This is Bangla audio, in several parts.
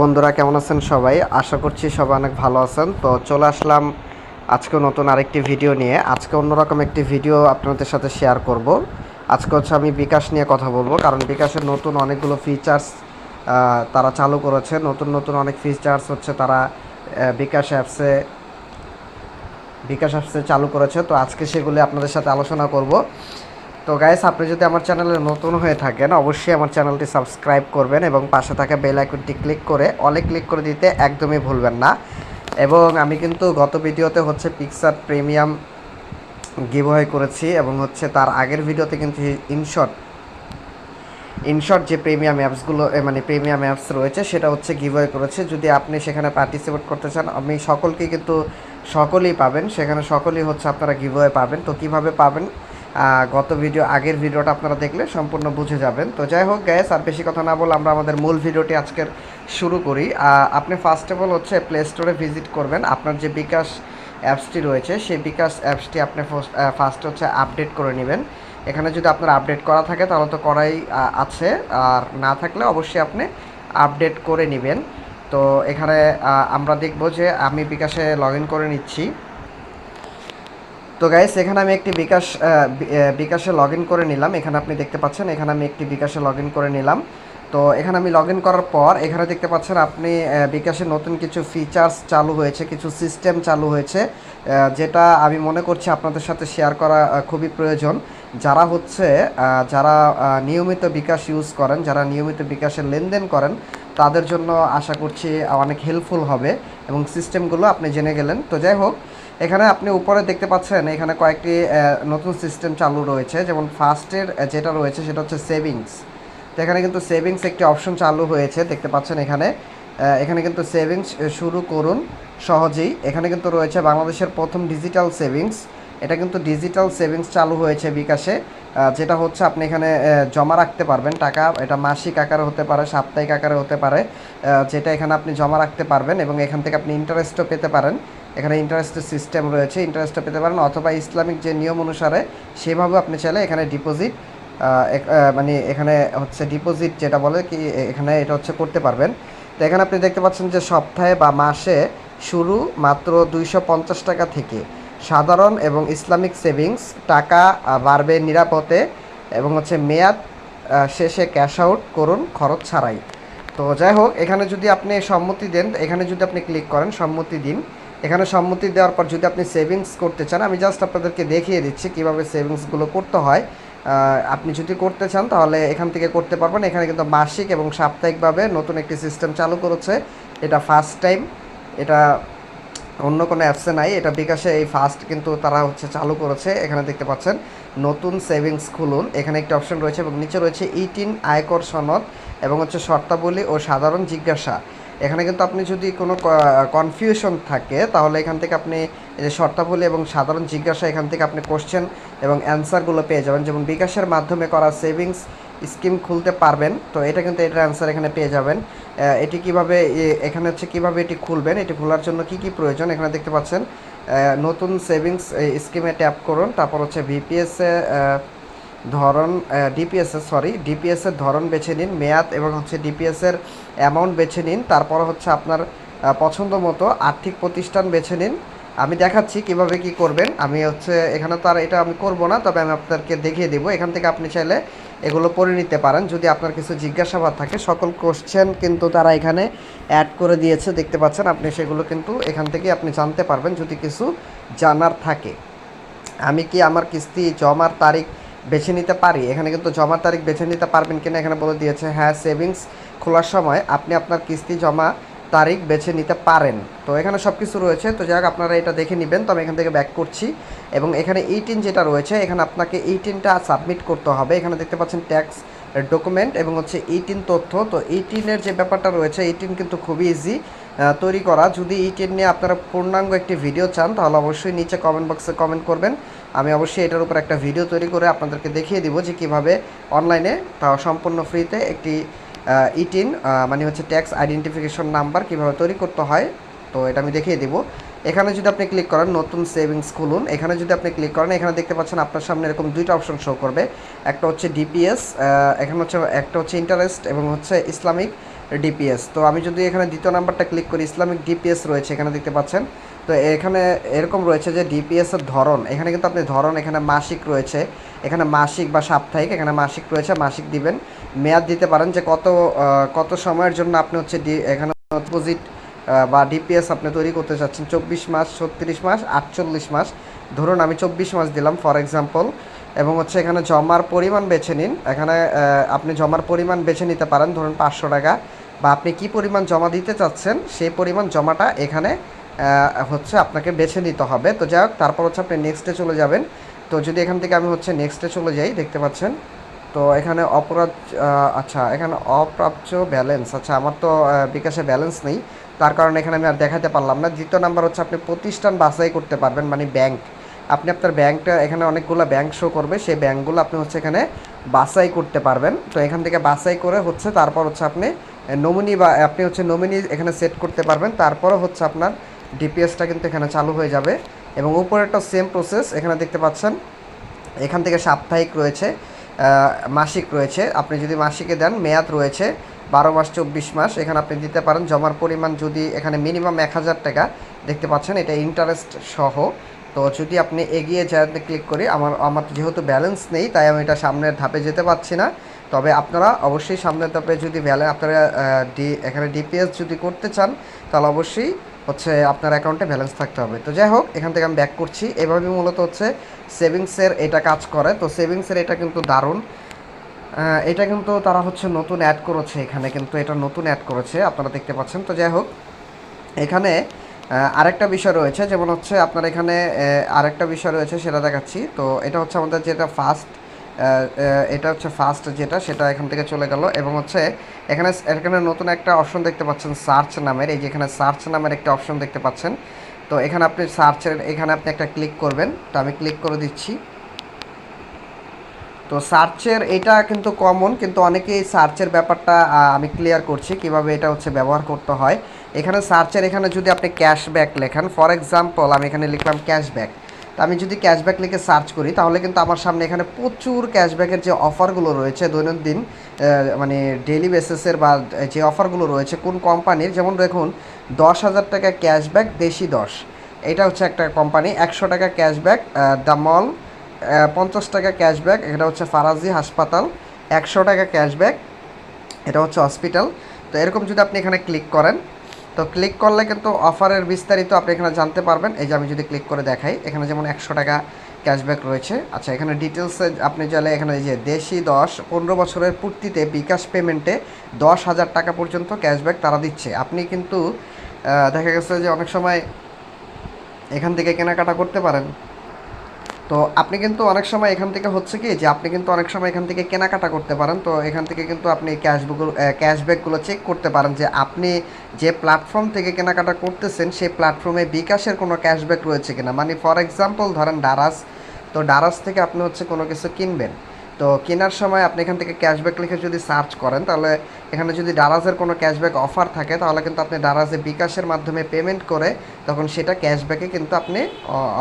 বন্ধুরা, কেমন আছেন সবাই? আশা করছি সবাই অনেক ভালো আছেন। তো চলে আসলাম আজকে নতুন আরেকটি ভিডিও নিয়ে। আজকে অন্যরকম একটি ভিডিও আপনাদের সাথে শেয়ার করব। আজকে হচ্ছে আমি বিকাশ নিয়ে কথা বলব, কারণ বিকাশের নতুন অনেকগুলো ফিচার্স তারা চালু করেছে। নতুন নতুন অনেক ফিচার্স হচ্ছে তারা বিকাশ অ্যাপসে বিকাশ অ্যাপসে চালু করেছে। তো আজকে সেগুলি আপনাদের সাথে আলোচনা করব। তো গাইস আপনি যদি আমার চ্যানেলে নতুন হয়ে থাকেন, অবশ্যই আমার চ্যানেলটি সাবস্ক্রাইব করবেন এবং পাশে থাকা বেল আইকনটি ক্লিক করে অলে ক্লিক করে দিতে একদমই ভুলবেন না। এবং আমি কিন্তু গত ভিডিওতে হচ্ছে পিকচার প্রিমিয়াম গিভওয়ে করেছি এবং হচ্ছে তার আগের ভিডিওতে কিন্তু ইনশর্ট ইনশর্ট যে প্রিমিয়াম অ্যাপসগুলো মানে প্রিমিয়াম অ্যাপস রয়েছে, সেটা হচ্ছে গিভওয়ে করেছে। যদি আপনি সেখানে পার্টিসিপেট করতে চান, আমি সকলকে কিন্তু সকলেই পাবেন। সেখানে সকলেই হচ্ছে আপনারা গিভওয়ে পাবেন। তো কীভাবে পাবেন? গত ভিডিও আগের ভিডিওটা আপনারা দেখলে সম্পূর্ণ বুঝে যাবেন। তো যাই হোক গ্যাস আর বেশি কথা না বলে আমরা আমাদের মূল ভিডিওটি আজকের শুরু করি। আপনি ফার্স্ট অফ অল হচ্ছে প্লে স্টোরে ভিজিট করবেন। আপনার যে বিকাশ অ্যাপসটি রয়েছে, সেই বিকাশ অ্যাপসটি আপনি ফার্স্ট হচ্ছে আপডেট করে নেবেন। এখানে যদি আপনার আপডেট করা থাকে, তাহলে তো করাই আছে। আর না থাকলে অবশ্যই আপনি আপডেট করে নেবেন। তো এখানে আমরা দেখব যে আমি বিকাশে লগ করে নিচ্ছি। তো গাইস এখানে আমি একটি বিকাশ বিকাশে লগ করে নিলাম। এখানে আপনি দেখতে পাচ্ছেন, এখানে আমি একটি বিকাশে লগ করে নিলাম। তো এখানে আমি লগ করার পর, এখানে দেখতে পাচ্ছেন আপনি বিকাশে নতুন কিছু ফিচার্স চালু হয়েছে, কিছু সিস্টেম চালু হয়েছে যেটা আমি মনে করছি আপনাদের সাথে শেয়ার করা খুবই প্রয়োজন। যারা হচ্ছে যারা নিয়মিত বিকাশ ইউজ করেন, যারা নিয়মিত বিকাশের লেনদেন করেন, তাদের জন্য আশা করছি অনেক হেল্পফুল হবে এবং সিস্টেমগুলো আপনি জেনে গেলেন। তো যাই হোক এখানে আপনি উপরে দেখতে পাচ্ছেন, এখানে কয়েকটি নতুন সিস্টেম চালু রয়েছে। যেমন ফার্স্টের যেটা রয়েছে সেটা হচ্ছে সেভিংস তো এখানে কিন্তু সেভিংস একটি অপশন চালু হয়েছে, দেখতে পাচ্ছেন এখানে। এখানে কিন্তু সেভিংস শুরু করুন সহজেই। এখানে কিন্তু রয়েছে বাংলাদেশের প্রথম ডিজিটাল সেভিংস এটা কিন্তু ডিজিটাল সেভিংস চালু হয়েছে বিকাশে। যেটা হচ্ছে আপনি এখানে জমা রাখতে পারবেন টাকা। এটা মাসিক আকারে হতে পারে, সাপ্তাহিক আকারে হতে পারে। যেটা এখানে আপনি জমা রাখতে পারবেন এবং এখান থেকে আপনি ইন্টারেস্টও পেতে পারেন। এখানে ইন্টারেস্টের সিস্টেম রয়েছে। ইন্টারেস্টটা পেতে পারেন অথবা ইসলামিক যে নিয়ম অনুসারে সেভাবে আপনি চাইলে এখানে ডিপোজিট মানে এখানে হচ্ছে ডিপোজিট যেটা বলে কি এখানে এটা হচ্ছে করতে পারবেন। তো এখানে আপনি দেখতে পাচ্ছেন যে সপ্তাহে বা মাসে শুরু মাত্র দুইশো পঞ্চাশ টাকা থেকে সাধারণ এবং ইসলামিক সেভিংস টাকা বাড়বে নিরাপদে এবং হচ্ছে মেয়াদ শেষে ক্যাশ আউট করুন খরচ ছাড়াই। তো যাই হোক, এখানে যদি আপনি সম্মতি দেন, এখানে যদি আপনি ক্লিক করেন সম্মতি দিন এখানে সম্মতি দেওয়ার পর যদি আপনি সেভিংস করতে চান, আমি জাস্ট আপনাদেরকে দেখিয়ে দিচ্ছি কীভাবে সেভিংসগুলো করতে হয়। আপনি যদি করতে চান, তাহলে এখান থেকে করতে পারবেন। এখানে কিন্তু মাসিক এবং সাপ্তাহিকভাবে নতুন একটি সিস্টেম চালু করেছে। এটা ফার্স্ট টাইম এটা অন্য কোনো অ্যাপসে নাই। এটা বিকাশে এই ফার্স্ট কিন্তু তারা হচ্ছে চালু করেছে। এখানে দেখতে পাচ্ছেন, নতুন সেভিংস খুলুন। এখানে একটি অপশন রয়েছে এবং নিচে রয়েছে ইটিন আয়কর সনদ এবং হচ্ছে শর্তাবলী ও সাধারণ জিজ্ঞাসা। এখানে কিন্তু আপনি যদি কোনো কনফিউশন থাকে, তাহলে এখান থেকে আপনি যে শর্তাবলী এবং সাধারণ জিজ্ঞাসা এখান থেকে আপনি কোশ্চেন এবং অ্যান্সারগুলো পেয়ে যাবেন। যেমন বিকাশের মাধ্যমে করা সেভিংস স্কিম খুলতে পারবেন, তো এটা কিন্তু এটার অ্যান্সার এখানে পেয়ে যাবেন। এটি কীভাবে এখানে হচ্ছে কীভাবে এটি খুলবেন, এটি খোলার জন্য কি কি প্রয়োজন এখানে দেখতে পাচ্ছেন। নতুন সেভিংস স্কিমে ট্যাপ করুন, তারপর হচ্ছে ভিপিএস ধরন ডিপিএস এর সরি ডিপিএস এর ধরন বেছে নিন, মেয়াদ এবং হচ্ছে ডিপিএস এর অ্যামাউন্ট বেছে নিন, তারপর হচ্ছে আপনার পছন্দ মতো আর্থিক প্রতিষ্ঠান বেছে নিন। আমি দেখাচ্ছি কীভাবে কি করবেন। আমি হচ্ছে এখানে তো আর এটা আমি করব না, তবে আমি আপনাদেরকে দেখিয়ে দেবো। এখান থেকে আপনি চাইলে এগুলো পড়ে নিতে পারেন। যদি আপনার কিছু জিজ্ঞাসাবাদ থাকে, সকল কোশ্চেন কিন্তু তারা এখানে অ্যাড করে দিয়েছে, দেখতে পাচ্ছেন আপনি সেগুলো কিন্তু এখান থেকে আপনি জানতে পারবেন, যদি কিছু জানার থাকে। আমি কি আমার কিস্তি জমার তারিখ বেছে নিতে পারি। এখানে কিন্তু জমার তারিখ বেছে নিতে পারবেন কিনা এখানে বলে দিয়েছে হ্যাঁ সেভিংস খোলার সময় আপনি আপনার কিস্তি জমা তারিখ বেছে নিতে পারেন। তো এখানে সব কিছু রয়েছে। তো যাই হোক, আপনারা এটা দেখে নেবেন। তো আমি এখান থেকে ব্যাক করছি। এবং এখানে এইটিন যেটা রয়েছে, এখানে আপনাকে এইটিনটা সাবমিট করতে হবে। এখানে দেখতে পাচ্ছেন ট্যাক্স ডকুমেন্ট এবং হচ্ছে এইটিন তথ্য। তো এইটিনের যে ব্যাপারটা রয়েছে এইটিন কিন্তু খুবই ইজি তৈরি করা। যদি এইটিন নিয়ে আপনারা পূর্ণাঙ্গ একটি ভিডিও চান, তাহলে অবশ্যই নিচে কমেন্ট বক্সে কমেন্ট করবেন। আমি অবশ্যই এটার উপর একটা ভিডিও তৈরি করে আপনাদেরকে দেখিয়ে দিব যে কীভাবে অনলাইনে তাও সম্পূর্ণ ফ্রিতে একটি ইটিন মানে হচ্ছে ট্যাক্স আইডেন্টিফিকেশন নাম্বার কীভাবে তৈরি করতে হয়। তো এটা আমি দেখিয়ে দিব। এখানে যদি আপনি ক্লিক করেন নতুন সেভিংস খুলুন। এখানে যদি আপনি ক্লিক করেন, এখানে দেখতে পাচ্ছেন আপনার সামনে এরকম দুইটা অপশন শো করবে। একটা হচ্ছে ডিপিএস এখানে হচ্ছে, একটা হচ্ছে ইন্টারেস্ট এবং হচ্ছে ইসলামিক ডিপিএস তো আমি যদি এখানে দ্বিতীয় নাম্বারটা ক্লিক করি ইসলামিক ডিপিএস রয়েছে, এখানে দেখতে পাচ্ছেন। তো এখানে এরকম রয়েছে যে ডিপিএস এর ধরন, এখানে কিন্তু আপনি ধরন, এখানে মাসিক রয়েছে, এখানে মাসিক বা সাপ্তাহিক, এখানে মাসিক রয়েছে, মাসিক দিবেন। মেয়াদ দিতে পারেন যে কত কত সময়ের জন্য আপনি হচ্ছে ডি- এখানে ডিপোজিট বা ডিপিএস আপনি তৈরি করতে চাচ্ছেন। চব্বিশ মাস, ছত্রিশ মাস, আটচল্লিশ মাস। ধরুন আমি চব্বিশ মাস দিলাম ফর এক্সাম্পল এবং হচ্ছে এখানে জমার পরিমাণ বেছে নিন। এখানে আপনি জমার পরিমাণ বেছে নিতে পারেন, ধরুন পাঁচশো টাকা। বা আপনি কি পরিমাণ জমা দিতে চাচ্ছেন সেই পরিমাণ জমাটা এখানে হচ্ছে আপনাকে বেছে নিতে হবে। তো যাই হোক, তারপর হচ্ছে আপনি নেক্সটে চলে যাবেন। তো যদি এখান থেকে আমি হচ্ছে নেক্সটে চলে যাই, দেখতে পাচ্ছেন। তো এখানে অপরাধ আচ্ছা এখানে অপ্রাপ্য ব্যালেন্স আচ্ছা আমার তো বিকাশে ব্যালেন্স নেই। তার কারণে এখানে আমি আর দেখাতে পারলাম না। দ্বিতীয় নাম্বার হচ্ছে আপনি প্রতিষ্ঠান বাছাই করতে পারবেন মানে ব্যাংক আপনি আপনার ব্যাংকটা এখানে অনেকগুলো ব্যাংক শো করবে। সেই ব্যাংকগুলো আপনি হচ্ছে এখানে বাছাই করতে পারবেন। তো এখান থেকে বাছাই করে হচ্ছে, তারপর হচ্ছে আপনি নমিনি বা, আপনি হচ্ছে নমিনি এখানে সেট করতে পারবেন। তারপরে হচ্ছে আপনার ডিপিএসটা কিন্তু এখানে চালু হয়ে যাবে এবং উপরেরটা সেম প্রসেস এখানে দেখতে পাচ্ছেন, এখান থেকে সাপ্তাহিক রয়েছে মাসিক রয়েছে। আপনি যদি মাসিকে দেন, মেয়াদ রয়েছে, বারো মাস, চব্বিশ মাস, এখানে আপনি দিতে পারেন। জমার পরিমাণ যদি এখানে মিনিমাম এক হাজার টাকা, দেখতে পাচ্ছেন, এটা ইন্টারেস্ট সহ। তো যদি আপনি এগিয়ে যাতে ক্লিক করি, আমার আমার যেহেতু ব্যালেন্স নেই, তাই আমি এটা সামনের ধাপে যেতে পারছি না। তবে আপনারা অবশ্যই সামনের ধাপে যদি ব্যালেন্স আপনারা ডি এখানে ডিপিএস যদি করতে চান, তাহলে অবশ্যই হচ্ছে আপনার অ্যাকাউন্টে ব্যালেন্স থাকতে হবে। তো যাই হোক, এখান থেকে আমি ব্যাক করছি। এভাবে মূলত হচ্ছে সেভিংসের এটা কাজ করে। তো সেভিংসের এটা কিন্তু দারুণ। এটা কিন্তু তারা হচ্ছে নতুন অ্যাড করেছে এখানে, কিন্তু এটা নতুন অ্যাড করেছে, আপনারা দেখতে পাচ্ছেন। তো যাই হোক, এখানে আরেকটা বিষয় রয়েছে। যেমন হচ্ছে আপনার এখানে আরেকটা বিষয় রয়েছে সেটা দেখাচ্ছি। তো এটা হচ্ছে আমাদের যেটা ফার্স্ট এটা হচ্ছে ফার্স্ট যেটা, সেটা এখান থেকে চলে গেল। এবং হচ্ছে এখানে এখানে নতুন একটা অপশন দেখতে পাচ্ছেন সার্চ নামের। এই যে এখানে সার্চ নামের একটা অপশন দেখতে পাচ্ছেন। তো এখানে আপনি সার্চের এখানে আপনি একটা ক্লিক করবেন। তো আমি ক্লিক করে দিচ্ছি। তো সার্চের এটা কিন্তু কমন কিন্তু অনেকেই সার্চের ব্যাপারটা আমি ক্লিয়ার করছি কীভাবে এটা হচ্ছে ব্যবহার করতে হয়। এখানে সার্চের এখানে যদি আপনি ক্যাশব্যাক লেখেন ফর এক্সাম্পল আমি এখানে লিখলাম ক্যাশব্যাক তো আমি যদি ক্যাশব্যাক লিখে সার্চ করি, তাহলে কিন্তু আমার সামনে এখানে প্রচুর ক্যাশব্যাকের যে অফারগুলো রয়েছে দৈনন্দিন মানে ডেলি বেসিসের বা যে অফারগুলো রয়েছে কোন কোম্পানির যেমন দেখুন, দশ হাজার টাকা ক্যাশব্যাক দেশি দশ। এটা হচ্ছে একটা কোম্পানি একশো টাকা ক্যাশব্যাক দ্য মল পঞ্চাশ টাকা ক্যাশব্যাক এটা হচ্ছে ফারাজি হাসপাতাল একশো টাকা ক্যাশব্যাক এটা হচ্ছে হসপিটাল তো এরকম যদি আপনি এখানে ক্লিক করেন তো ক্লিক করলে কিন্তু অফারের বিস্তারিত আপনি এখানে জানতে পারবেন। এই যে আমি যদি ক্লিক করে দেখাই, এখানে যেমন একশো টাকা ক্যাশব্যাক রয়েছে। আচ্ছা এখানে ডিটেলসে আপনি চাইলে এখানে এই যে দেশি দশ, পনেরো বছরের পূর্তিতে বিকাশ পেমেন্টে দশ হাজার টাকা পর্যন্ত ক্যাশব্যাক তারা দিচ্ছে। আপনি কিন্তু দেখা গেছে যে অনেক সময় এখান থেকে কেনাকাটা করতে পারেন। তো আপনি কিন্তু অনেক সময় এখান থেকে হচ্ছে কি যে আপনি কিন্তু অনেক সময় এখান থেকে কেনাকাটা করতে পারেন, তো এখান থেকে কিন্তু আপনি ক্যাশব্যাকগুলো ক্যাশব্যাকগুলো চেক করতে পারেন যে আপনি যে প্ল্যাটফর্ম থেকে কেনাকাটা করতেছেন সেই প্ল্যাটফর্মে বিকাশের কোনো ক্যাশব্যাক রয়েছে কিনা। মানে ফর এক্সাম্পল ধরেন ডারাস তো ডারাস থেকে আপনি হচ্ছে কোনো কিছু কিনবেন। তো কেনার সময় আপনি এখান থেকে ক্যাশব্যাক লিখে যদি সার্চ করেন, তাহলে এখানে যদি ডারাজের কোনো ক্যাশব্যাক অফার থাকে, তাহলে কিন্তু আপনি ডারাজে বিকাশের মাধ্যমে পেমেন্ট করে তখন সেটা ক্যাশব্যাকে কিন্তু আপনি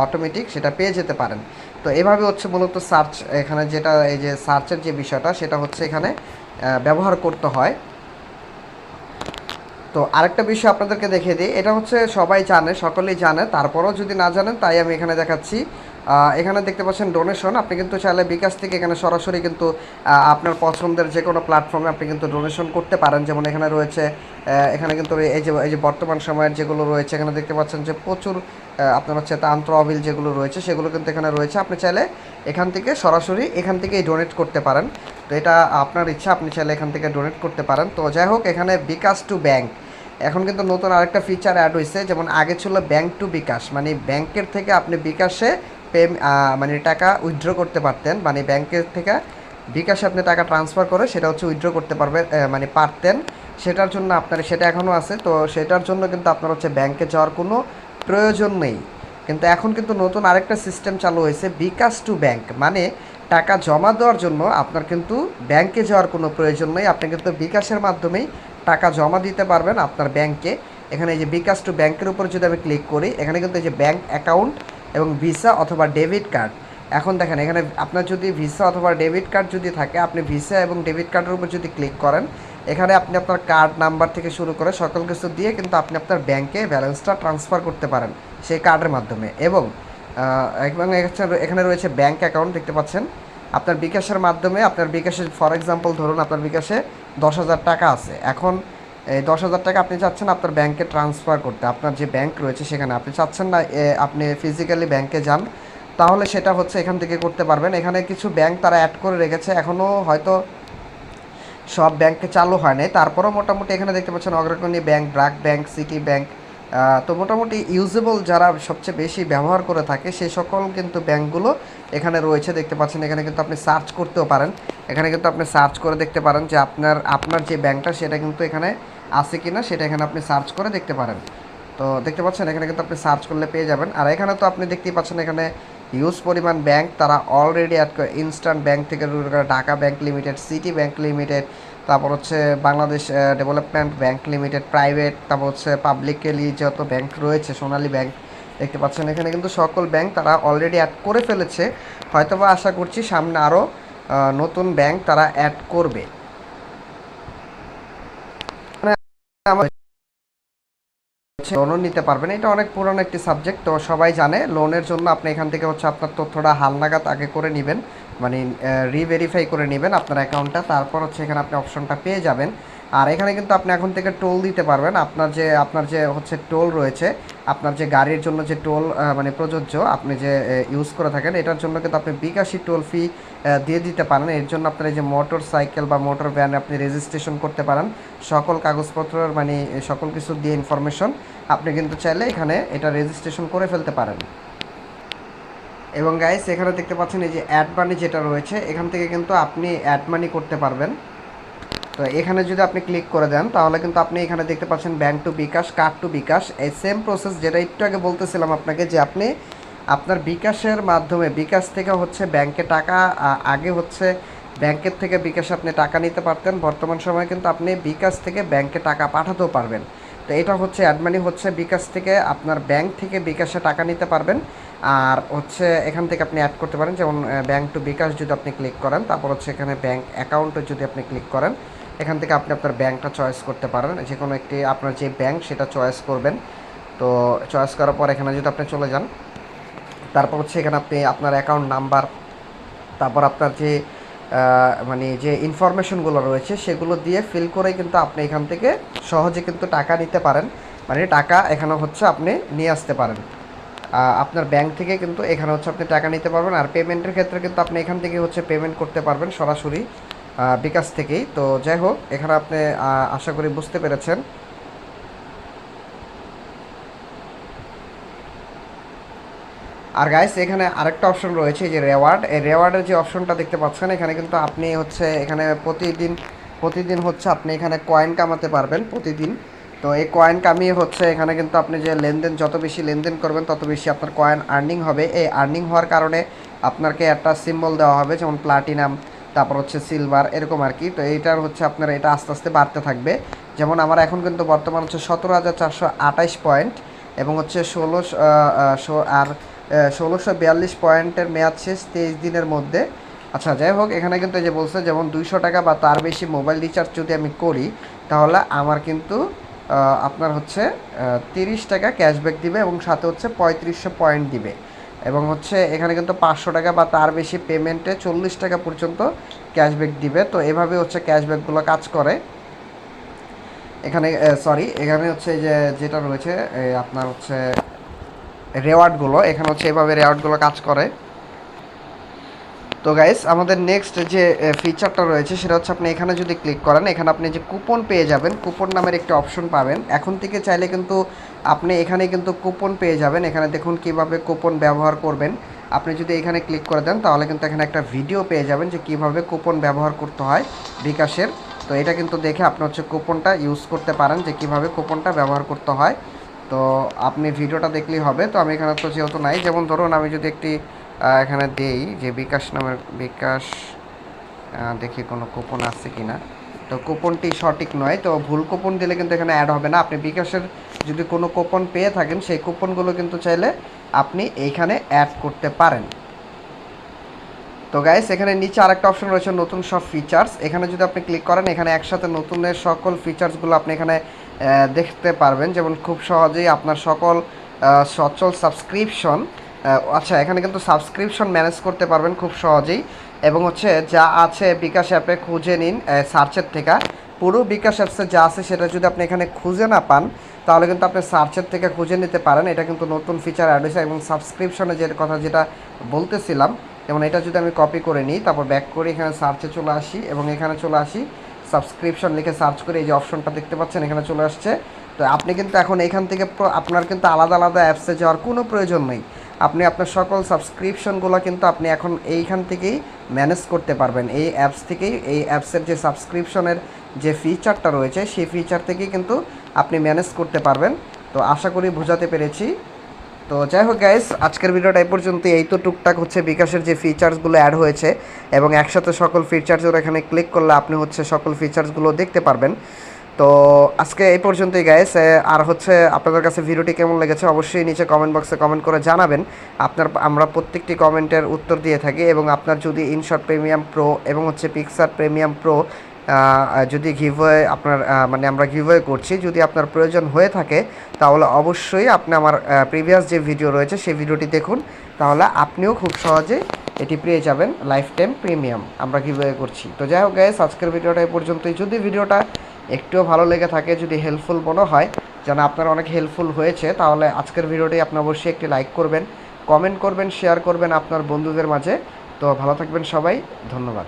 অটোমেটিক সেটা পেয়ে যেতে পারেন। তো এভাবে হচ্ছে মূলত সার্চ এখানে যেটা, এই যে সার্চের যে বিষয়টা, সেটা হচ্ছে এখানে ব্যবহার করতে হয়। তো আরেকটা বিষয় আপনাদেরকে দেখিয়ে দিই, এটা হচ্ছে সবাই জানে, সকলেই জানে, তারপরেও যদি না জানেন, তাই আমি এখানে দেখাচ্ছি। এখানে দেখতে পাচ্ছেন ডোনেশন আপনি কিন্তু চাইলে বিকাশ থেকে এখানে সরাসরি কিন্তু আপনার পছন্দের যে কোনো প্ল্যাটফর্মে আপনি কিন্তু ডোনেশন করতে পারেন। যেমন এখানে রয়েছে এখানে কিন্তু এই যে এই যে বর্তমান সময়ের যেগুলো রয়েছে, এখানে দেখতে পাচ্ছেন যে প্রচুর আপনার হচ্ছে তান্ত্র অবিল যেগুলো রয়েছে, সেগুলো কিন্তু এখানে রয়েছে। আপনি চাইলে এখান থেকে সরাসরি এখান থেকেই ডোনেট করতে পারেন। তো এটা আপনার ইচ্ছা, আপনি চাইলে এখান থেকে ডোনেট করতে পারেন। তো যাই হোক, এখানে বিকাশ টু ব্যাংক এখন কিন্তু নতুন আরেকটা ফিচার অ্যাড হয়েছে যেমন আগে ছিল ব্যাংক টু বিকাশ। মানে ব্যাংকের থেকে আপনি বিকাশে পে মানে টাকা উইথড্র করতে পারতেন মানে ব্যাংকের থেকে বিকাশে আপনি টাকা ট্রান্সফার করে সেটা হচ্ছে উইথড্র করতে পারবেন মানে পারতেন। সেটার জন্য আপনার, সেটা এখনও আছে, তো সেটার জন্য কিন্তু আপনার হচ্ছে ব্যাংকে যাওয়ার কোনো প্রয়োজন নেই। কিন্তু এখন কিন্তু নতুন আরেকটা সিস্টেম চালু হয়েছে, বিকাশ টু ব্যাংক মানে টাকা জমা দেওয়ার জন্য আপনার কিন্তু ব্যাংকে যাওয়ার কোনো প্রয়োজন নেই। আপনি কিন্তু বিকাশের মাধ্যমেই টাকা জমা দিতে পারবেন আপনার ব্যাংকে এখানে এই যে বিকাশ টু ব্যাংকের উপর যদি আমি ক্লিক করি, এখানে কিন্তু এই যে ব্যাংক অ্যাকাউন্ট এবং ভিসা অথবা ডেবিট কার্ড এখন দেখেন, এখানে আপনার যদি ভিসা অথবা ডেবিট কার্ড যদি থাকে, আপনি ভিসা এবং ডেবিট কার্ডের উপর যদি ক্লিক করেন, এখানে আপনি আপনার কার্ড নাম্বার থেকে শুরু করে সকল কিছু দিয়ে কিন্তু আপনি আপনার ব্যাংকে ব্যালেন্সটা ট্রান্সফার করতে পারেন সেই কার্ডের মাধ্যমে। এবং এবং এখানে- রয়েছে ব্যাংক অ্যাকাউন্ট দেখতে পাচ্ছেন। আপনার বিকাশের মাধ্যমে, আপনার বিকাশে ফর এক্সাম্পল ধরুন আপনার বিকাশে দশ হাজার টাকা আছে। এখন দশ হাজার টাকা আপনি চাচ্ছেন আপনার ব্যাংকে ট্রান্সফার করতে। আপনার যে ব্যাংক রয়েছে সেখানে। আপনি চাচ্ছেন না আপনি ফিজিক্যালি ব্যাংকে যান, তাহলে সেটা হচ্ছে এখান থেকে করতে পারবেন। এখানে কিছু ব্যাংক তারা অ্যাড করে রেখেছে এখনও হয়তো সব ব্যাংকে চালু হয় নাই। তারপরেও মোটামুটি এখানে দেখতে পাচ্ছেন Agrani bank BRAC bank City bank তো মোটামুটি ইউজেবল যারা সবচেয়ে বেশি ব্যবহার করে থাকে সেই সকল কিন্তু ব্যাংকগুলো এখানে রয়েছে। দেখতে পাচ্ছেন এখানে কিন্তু আপনি সার্চ করতেও পারেন। এখানে কিন্তু আপনি সার্চ করে দেখতে পারেন যে আপনার আপনার যে ব্যাংকটা সেটা কিন্তু এখানে আছে কি না সেটা এখানে আপনি সার্চ করে দেখতে পারেন। তো দেখতে পাচ্ছেন, এখানে কিন্তু আপনি সার্চ করলে পেয়ে যাবেন। আর এখানে তো আপনি দেখতেই পাচ্ছেন, এখানে হিউজ পরিমাণ ব্যাংক তারা অলরেডি অ্যাড করে ইনস্ট্যান্ট ব্যাংক থেকে শুরু করে Dhaka bank limited City bank limited তারপর হচ্ছে Bangladesh development bank limited private তারপর হচ্ছে পাবলিকেলি যত ব্যাংক রয়েছে, সোনালী ব্যাংক দেখতে পাচ্ছেন, এখানে কিন্তু সকল ব্যাংক তারা অলরেডি অ্যাড করে ফেলেছে। হয়তোবা আশা করছি সামনে আরও নতুন ব্যাংক তারা অ্যাড করবে মানে আমার লোনও নিতে পারবেন। এটা অনেক পুরনো একটি সাবজেক্ট তো সবাই জানে। লোনের জন্য আপনি এখান থেকে হচ্ছে আপনার তথ্যটা হালনাগাদ আগে করে নেবেন। মানে রিভেরিফাই করে নেবেন আপনার অ্যাকাউন্টটা তারপর হচ্ছে এখানে আপনি অপশনটা পেয়ে যাবেন। আর এখানে কিন্তু আপনি এখন থেকে টোল দিতে পারবেন। আপনার যে আপনার যে হচ্ছে টোল রয়েছে, আপনার যে গাড়ির জন্য যে টোল মানে প্রযোজ্য, আপনি যে ইউজ করে থাকেন, এটার জন্য কিন্তু আপনি বিকাশি টোল ফি দিয়ে দিতে পারেন। এর জন্য আপনার এই যে মোটর সাইকেল বা মোটর ভ্যান আপনি রেজিস্ট্রেশন করতে পারেন। সকল কাগজপত্র মানে সকল কিছু দিয়ে ইনফরমেশন আপনি কিন্তু চাইলে এখানে এটা রেজিস্ট্রেশন করে ফেলতে পারেন। এবং গাইস এখানে দেখতে পাচ্ছেন এই যে অ্যাড মানি যেটা রয়েছে, এখান থেকে কিন্তু আপনি অ্যাড মানি করতে পারবেন। তো এখানে যদি আপনি ক্লিক করে দেন, তাহলে কিন্তু আপনি এখানে দেখতে পাচ্ছেন bank to bKash card to bKash, এই সেম প্রসেস যেটা একটু আগে বলতেছিলাম আপনাকে যে আপনি আপনার বিকাশের মাধ্যমে, বিকাশ থেকে হচ্ছে ব্যাংকে টাকা আগে হচ্ছে ব্যাংকের থেকে বিকাশে আপনি টাকা নিতে পারতেন, বর্তমান সময়ে কিন্তু আপনি বিকাশ থেকে ব্যাংকে টাকা পাঠাতেও পারবেন। তো এটা হচ্ছে অ্যাডমানি হচ্ছে বিকাশ থেকে আপনার ব্যাংক থেকে বিকাশে টাকা নিতে পারবেন। আর হচ্ছে এখান থেকে আপনি অ্যাড করতে পারেন, যেমন ব্যাংক টু বিকাশ যদি আপনি ক্লিক করেন, তারপর হচ্ছে এখানে ব্যাংক অ্যাকাউন্টে যদি আপনি ক্লিক করেন, এখান থেকে আপনি আপনার ব্যাংকটা চয়েস করতে পারেন। যে কোনো একটি আপনার যে ব্যাংক সেটা চয়েস করবেন। তো চয়েস করার পর এখানে যদি আপনি চলে যান, তারপর হচ্ছে এখানে আপনি আপনার অ্যাকাউন্ট নাম্বার তারপর আপনার যে মানে যে ইনফরমেশনগুলো রয়েছে, সেগুলো দিয়ে ফিল করে কিন্তু আপনি এখান থেকে সহজে কিন্তু টাকা নিতে পারেন। মানে টাকা এখানে হচ্ছে আপনি নিয়ে আসতে পারেন। আপনার ব্যাংক থেকে কিন্তু এখানে হচ্ছে আপনি টাকা নিতে পারবেন। আর পেমেন্টের ক্ষেত্রে কিন্তু আপনি এখান থেকে হচ্ছে পেমেন্ট করতে পারবেন সরাসরি বিকাশ থেকেই। তো যাই হোক, এখানে আপনি আশা করি বুঝতে পেরেছেন। আর গাইস এখানে আরেকটা অপশন রয়েছে যে রেওয়ার্ড এই রেওয়ার্ডের যে অপশনটা দেখতে পাচ্ছেন, এখানে কিন্তু আপনি হচ্ছে, এখানে প্রতিদিন প্রতিদিন হচ্ছে আপনি এখানে কয়েন কামাতে পারবেন প্রতিদিন। তো এই কয়েন কামিয়ে হচ্ছে, এখানে কিন্তু আপনি যে লেনদেন, যত বেশি লেনদেন করবেন, তত বেশি আপনার কয়েন আর্নিং হবে। এই আর্নিং হওয়ার কারণে আপনাকে একটা সিম্বল দেওয়া হবে, যেমন প্লাটিনাম তারপর হচ্ছে সিলভার এরকম আর কি। তো এইটার হচ্ছে আপনার, এটা আস্তে আস্তে বাড়তে থাকবে। যেমন আমার এখন কিন্তু বর্তমান হচ্ছে সতেরো হাজার চারশো পয়েন্ট এবং হচ্ছে ষোলোশো আর ষোলোশো বিয়াল্লিশ পয়েন্টের মেয়াদ শেষ, তেইশ দিনের মধ্যে। আচ্ছা যাই হোক, এখানে কিন্তু এই যে বলছে, যেমন দুইশো টাকা বা তার বেশি মোবাইল রিচার্জ যদি আমি করি, তাহলে আমার কিন্তু আপনার হচ্ছে তিরিশ টাকা ক্যাশব্যাক দিবে এবং সাথে হচ্ছে পঁয়ত্রিশশো পয়েন্ট দিবে। এবং হচ্ছে এখানে কিন্তু পাঁচশো টাকা বা তার বেশি পেমেন্টে চল্লিশ টাকা পর্যন্ত ক্যাশব্যাক দিবে। তো এভাবে হচ্ছে ক্যাশব্যাকগুলো কাজ করে। এখানে সরি এখানে হচ্ছে যে, যেটা রয়েছে আপনার হচ্ছে রেওয়ার্ডগুলো এখানে হচ্ছে এভাবে রেওয়ার্ডগুলো কাজ করে। তো গাইস আমাদের নেক্সট যে ফিচারটা রয়েছে, সেটা হচ্ছে আপনি এখানে যদি ক্লিক করেন, এখানে আপনি যে কুপন পেয়ে যাবেন কুপন নামের একটি অপশন পাবেন। এখন থেকে চাইলে কিন্তু আপনি এখানে কিন্তু কুপন পেয়ে যাবেন। এখানে দেখুন কীভাবে কুপন ব্যবহার করবেন। আপনি যদি এখানে ক্লিক করে দেন, তাহলে কিন্তু এখানে একটা ভিডিও পেয়ে যাবেন যে কীভাবে কুপন ব্যবহার করতে হয় বিকাশের। তো এটা কিন্তু দেখে আপনি হচ্ছে কুপনটা ইউজ করতে পারেন, যে কীভাবে কুপনটা ব্যবহার করতে হয়। তো আপনি ভিডিওটা দেখলেই হবে। তো আমি এখানে তো যেহেতু নাই, যেমন ধরুন আমি যদি একটি এখানে দেই যে বিকাশ নামের, বিকাশ দেখি কোনো কুপন আছে কি না তো কুপনটি সঠিক নয়, তো ভুল কুপন দিলে কিন্তু এখানে অ্যাড হবে না। আপনি বিকাশের যদি কোনো কুপন পেয়ে থাকেন, সেই কুপনগুলো কিন্তু চাইলে আপনি এইখানে অ্যাড করতে পারেন। তো গাইস এখানে নিচে আরেকটা অপশন রয়েছে, নতুন সব ফিচার্স এখানে যদি আপনি ক্লিক করেন, এখানে একসাথে নতুনের সকল ফিচার্সগুলো আপনি এখানে দেখতে পারবেন, যেমন খুব সহজেই আপনার সকল সচল সাবস্ক্রিপশন আচ্ছা এখানে কিন্তু সাবস্ক্রিপশন ম্যানেজ করতে পারবেন খুব সহজেই। এবং হচ্ছে যা আছে বিকাশ অ্যাপে খুঁজে নিন সার্চের থেকে। পুরো বিকাশ অ্যাপসে যা আছে সেটা যদি আপনি এখানে খুঁজে না পান, তাহলে কিন্তু আপনি সার্চের থেকে খুঁজে নিতে পারেন। এটা কিন্তু নতুন ফিচার অ্যাড হয়েছে এবং সাবস্ক্রিপশনে যে কথা যেটা বলতেছিলাম, যেমন এটা যদি আমি কপি করে নিই, তারপর ব্যাক করে এখানে সার্চে চলে আসি এবং এখানে চলে আসি। সাবস্ক্রিপশন লিখে সার্চ করে এই যে অপশনটা দেখতে পাচ্ছেন, এখানে চলে আসছে। তো আপনি কিন্তু এখন এখান থেকে আপনার কিন্তু আলাদা আলাদা অ্যাপসে যাওয়ার কোনো প্রয়োজন নেই। আপনি আপনার সকল সাবস্ক্রিপশনগুলো কিন্তু আপনি এখন এইখান থেকেই ম্যানেজ করতে পারবেন। এই অ্যাপস থেকেই, এই অ্যাপসের যে সাবস্ক্রিপশনের যে ফিচারটা রয়েছে, সেই ফিচার থেকেই কিন্তু আপনি ম্যানেজ করতে পারবেন। তো আশা করি বোঝাতে পেরেছি। তো যাই হোক গাইস আজকের ভিডিওটা এই পর্যন্ত এই তো টুকটাক হচ্ছে বিকাশের যে ফিচার্সগুলো অ্যাড হয়েছে এবং একসাথে সকল ফিচার্স ফিচার্সের এখানে ক্লিক করলে আপনি হচ্ছে সকল ফিচার্সগুলো দেখতে পারবেন। তো আজকে এই পর্যন্তই গাইস আর হচ্ছে আপনাদের কাছে ভিডিওটি কেমন লেগেছে অবশ্যই নিচে কমেন্ট বক্সে কমেন্ট করে জানাবেন। আপনার, আমরা প্রত্যেকটি কমেন্টের উত্তর দিয়ে থাকি এবং আপনার যদি ইনশট প্রিমিয়াম প্রো এবং হচ্ছে পিক্সার প্রিমিয়াম প্রো যদি গিভওয়ে আপনার মানে আমরা গিভওয়ে করছি, যদি আপনার প্রয়োজন হয়ে থাকে, তাহলে অবশ্যই আপনি আমার প্রিভিয়াস যে ভিডিও রয়েছে, সেই ভিডিওটি দেখুন। তাহলে আপনিও খুব সহজে এটি পেয়ে যাবেন লাইফ টাইম প্রিমিয়াম আমরা গিভওয়ে করছি। তো যাই হোক গাইস আজকের ভিডিওটা এই পর্যন্তই। যদি ভিডিওটা একটুও ভালো লেগে থাকে, যদি হেল্পফুল মনে হয়, যেন আপনার অনেক হেল্পফুল হয়েছে, তাহলে আজকের ভিডিওটি আপনি অবশ্যই একটি লাইক করবেন কমেন্ট করবেন শেয়ার করবেন আপনার বন্ধুদের মাঝে। তো ভালো থাকবেন সবাই, ধন্যবাদ।